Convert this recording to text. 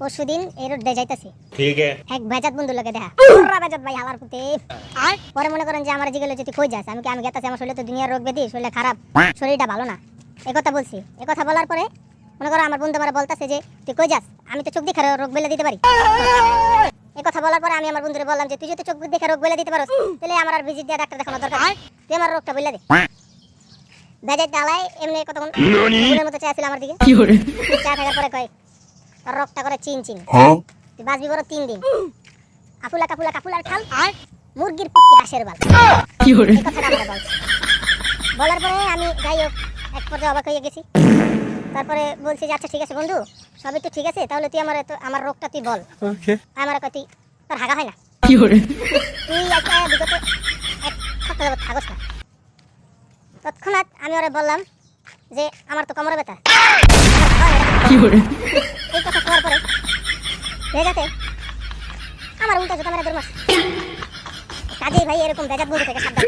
পরশুদিন এর এই রোড দিয়ে যাইতাছি। ঠিক আছে। এক বেজাত বন্ধু লাগে দেখা। পুরা বেজাত ভাই হালার পুতে আর? পরে মনে করেন যে আমার জিগেলো যদি কই যায় আমি কি আমি গেতাছি আমার শরীরে তো দুনিয়ার রোগ বেদি শরীরে খারাপ। শরীরটা ভালো না। এই কথা বলছি। এই কথা বলার পরে মনে করো আমার বন্ধু আমার বলতাছে যে তুই কই যাস? আমি তো চোখ দেখে রোগ বেলে দিতে পারি। এই কথা বলার পরে আমি আমার বন্ধুরে বললাম যে তুই যদি চোখ দেখে রোগ বেলে দিতে পারো তাহলে আমার আর ভিজিট দিয়ে ডাক্তার দেখানো দরকার তুই আমার রোগটা বলে দে। বেজাত ডালায় এমনি কতক্ষণ মতো চাইছিল আমার দিকে। চা থাকার পরে কয় রোগটা করে চিন চিন। তুই বাঁচবি বড় তিন দিন। আফুলা কাফুলা কাফুলার খাল আর মুরগির পুটকি হাঁসের বাল। এই কথাটা আমরা বলছি। বলার পরে আমি যাই হোক এক পর্যায়ে অবাক হয়ে গেছি। তারপরে বলছি যে আচ্ছা ঠিক আছে বন্ধু সবই তো ঠিক আছে তাহলে তুই আমার আমার রোগটা তুই বল। আমার কয় তুই তোর হাগা হয় না? তুই একটা বিগত এক সপ্তাহ যাবত থাকস না। তৎক্ষণাৎ আমি ওরে বললাম যে আমার তো কোমরে ব্যথা। আমার হাগা হয় না। এই কথা শোনার পরে ভেজাতে আমার উল্টা জুতা মেরে দুর্মাস মারছে। কাজেই ভাই এরকম ভেজাত বন্ধু থেকে সাবধান